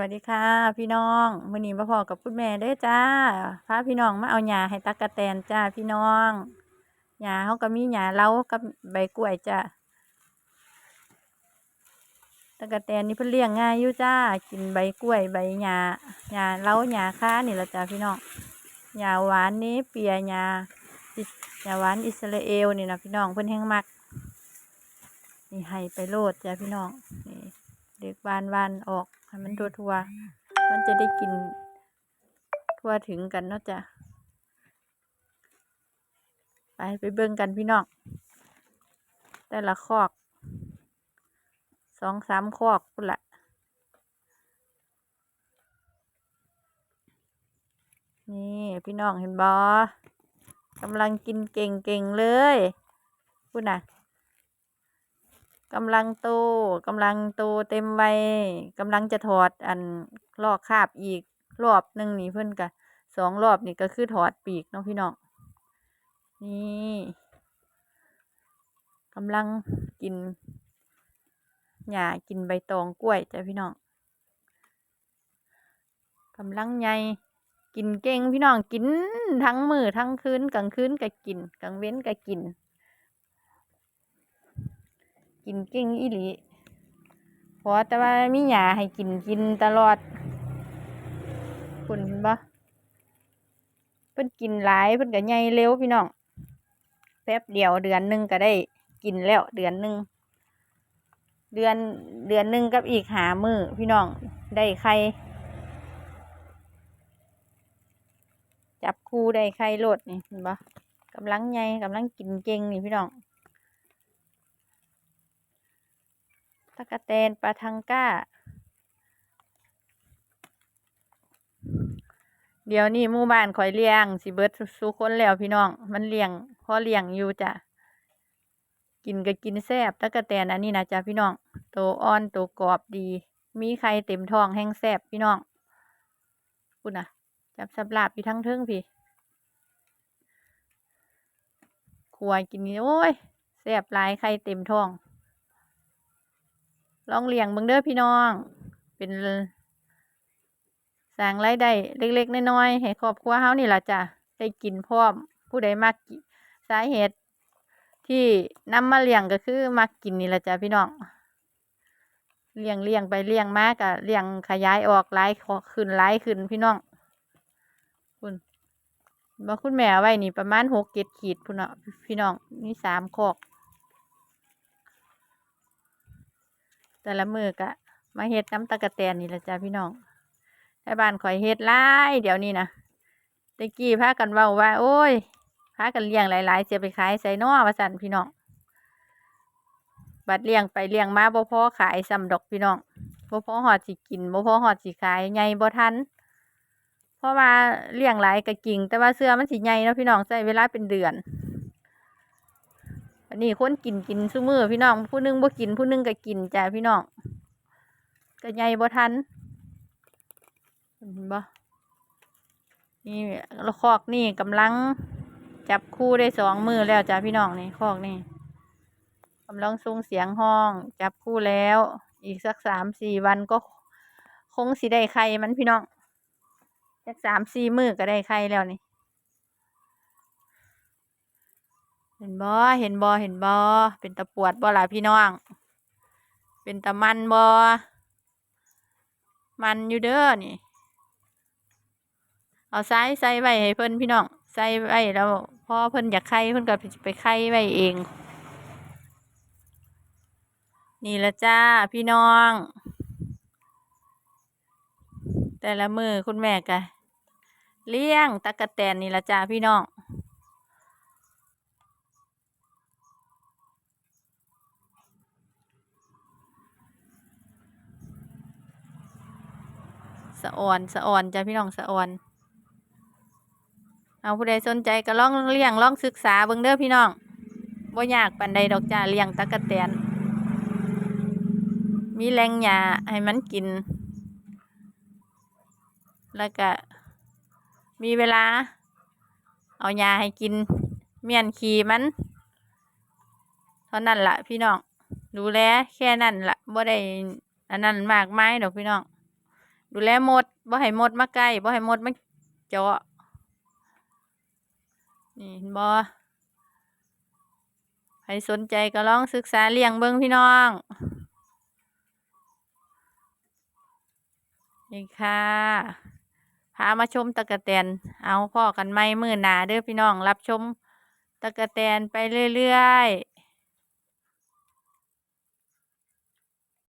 วัสดีค่ะ พี่น้องมื้อนี้มาพอกับคุณแม่เด้จ้าพาพี่น้องมาเอาหญ้าให้ตักกะแตนจ้าพี่น้องหญ้าเขาก็มีหญ้าเล้ากับใบกล้วยจ้าตักกะแตนนี่เพิ่นเลี้ยงง่ายอยู่จ้า กินใบกล้วยใบหญ้าหญ้าเล้าหญ้าค้านี่ละจ้าพี่น้องหญ้าหวานนี้เปียหญ้าหญ้าหวานอิสราเอลนี่นะพี่น้องเพิ่นแห้งมักนี่ให้ไปโลดจ้าพี่น้องนี่ เด็กบานวานๆออกให้มันทั่วทั่วๆมันจะได้กินทั่วถึงกันเนาะจ้ะไปไปเบิ่งกันพี่น้องแต่ละคอกสองสามคอกพุ่นละนี่พี่น้องเห็นบอกำลังกินเก่งๆเลยพุ่นน่ะ กำลังโตกำลังโตเต็มวัยกำลังจะถอดอันลอกคาบอีกรอบหนึ่งนี่เพิ่อนกะสองรอบนี่ก็คือถอดปีกเนาะพี่น้องนี่กำลังกินหญ้ากินใบตองกล้วยจ้ะพี่น้องกำลังใหญ่กินเก่งพี่น้องกินทั้งมือทั้งคืนกลางคืนก็กินกลางเว้นก็กิน กินเก่งอีหลีพราะแต่ว่ามีหญ้าให้กินกินตลอดคุณเห็นปะเพิ่นกินหลายเพิ่นก็ใหญ่เร็วพี่น้องแป๊บเดียวเดือนหนึ่งก็ได้กินแล้วเดือนหนึ่งเดือนเดือนหนึ่งกับอีกหามือพี่น้องได้ไข่จับคู่ได้ไข่โลดนี่เห็นปะกำลังใหญ่กำลังกินเก่งนี่พี่น้อง ตะกะแตนปลาทังก้า เดี๋ยวนี้หมู่บ้านข่อยเลี้ยงสิเบิดสู่คนแล้วพี่น้อง มันเลี้ยงพอเลี้ยงอยู่จ้ะ กินก็กินแซ่บตะกะแตนอันนี้นะจ้ะพี่น้อง โตอ่อนโตกรอบดี มีไข่เต็มท้องแห้งแซ่บพี่น้องพูดนะจับสับลาบอยู่ทั้งเทิงพี่ขวายกินนี่โอ้ยแซ่บลายไข่เต็มท้อง ลองเลี้ยงเบิ่งเด้อพี่น้อง เป็นสร้างรายได้เล็ก ๆน้อยๆให้ครอบครัวเฮานี่ล่ะจ้ะได้กินพร้อม ผู้ใดมักสาเหตุที่นำมาเลี้ยงก็คือมักกินนี่ล่ะจ้ะพี่น้องเลี้ยงเลี้ยงไปเลี้ยงมากะเลี้ยงขยายออกหลายขึ้นหลายขึ้นพี่น้องคุณบ่คุณแม่ไว้นี่ประมาณหกเจ็ดขีดพุ่นเนาะพี่น้องนี่สามคอก แต่ละมือกะมาเฮ็ดน้ำตะกะแตนนี่ละจ้าพี่น้องให้บ้านข่อยเฮ็ดหลายเดี๋ยวนี้นะตะกี้พากันเว้าว่า โอ้ยพากันเลี้ยงหลายๆเสียไปขายใส่นอว่าสั่นพี่น้องบัดเลี้ยงไปเลี้ยงมาบ่พอขายซ้ำดอกพี่น้องบ่พอหอดสิกินบ่พอหอดสิขายใหญ่บ่ทันเพราะว่าเลี้ยงหลายก็จริงแต่ว่าเสื้อมันสิใหญ่เนาะพี่น้องใช้เวลาเป็นเดือน อันนี้คนกินกินซุมือพี่น้อง ผู้นึงบ่กินผู้นึงก็กินจ้ะพี่น้องก็ใหญ่บ่ทันเห็นบ่นี่ล้วคอกนี่กำลังจับคู่ได้สองมือแล้วจ้ะพี่น้องนี่คอกนี่กำลังส่งเสียงห้อง จับคู่แล้ว อีกสักสามสี่วันก็คงสิได้ไข่มันพี่น้องสักสามสี่มือก็ได้ไข่แล้วนี่ เห็นบ่เห็นบ่เห็นบ่เป็นตะปวดบ่ล่ะพี่น้อง เป็นตะมันบ่มันอยู่เด้อนี่ เอาใส่ใส่ไว้ให้เพิ่นพี่น้องใส่ไว้แล้วพอเพิ่นอยากไข่เพิ่นก็ไปไข่ไว้เอง นี่ละจ้าพี่น้อง แต่ละมือคุณแม่กะเลี้ยงตะกะแตนนี่ละจ้าพี่น้อง สะอ่อนสะอ่อนจ้ะพี่น้องสะอ่อน เอาผู้ใดสนใจก็ลองเลี้ยงลองศึกษาเบิ่งเด้อพี่น้องบ่ยากปานใดดอกจ้าเลี้ยงตะกะแตน มีแหล่งหญ้าให้มันกิน แล้วก็มีเวลา เอาหญ้าให้กิน เมียนขี่มัน เท่านั้นละพี่น้องดูแลแค่นั้นละบ่ได้อันนั้นมากมายดอกพี่น้อง ดูแลหมดบ่ให้มดมาใกล้บ่ให้มดมาเจาะนี่เห็นบ่ใครสนใจก็ลองศึกษาเลี้ยงเบิ่งพี่น้องนี่ค่ะพามาชมตะกะแตนเอาพ่อกันไหมมือหนาเด้อพี่น้องรับชมตะกะแตนไปเรื่อยๆ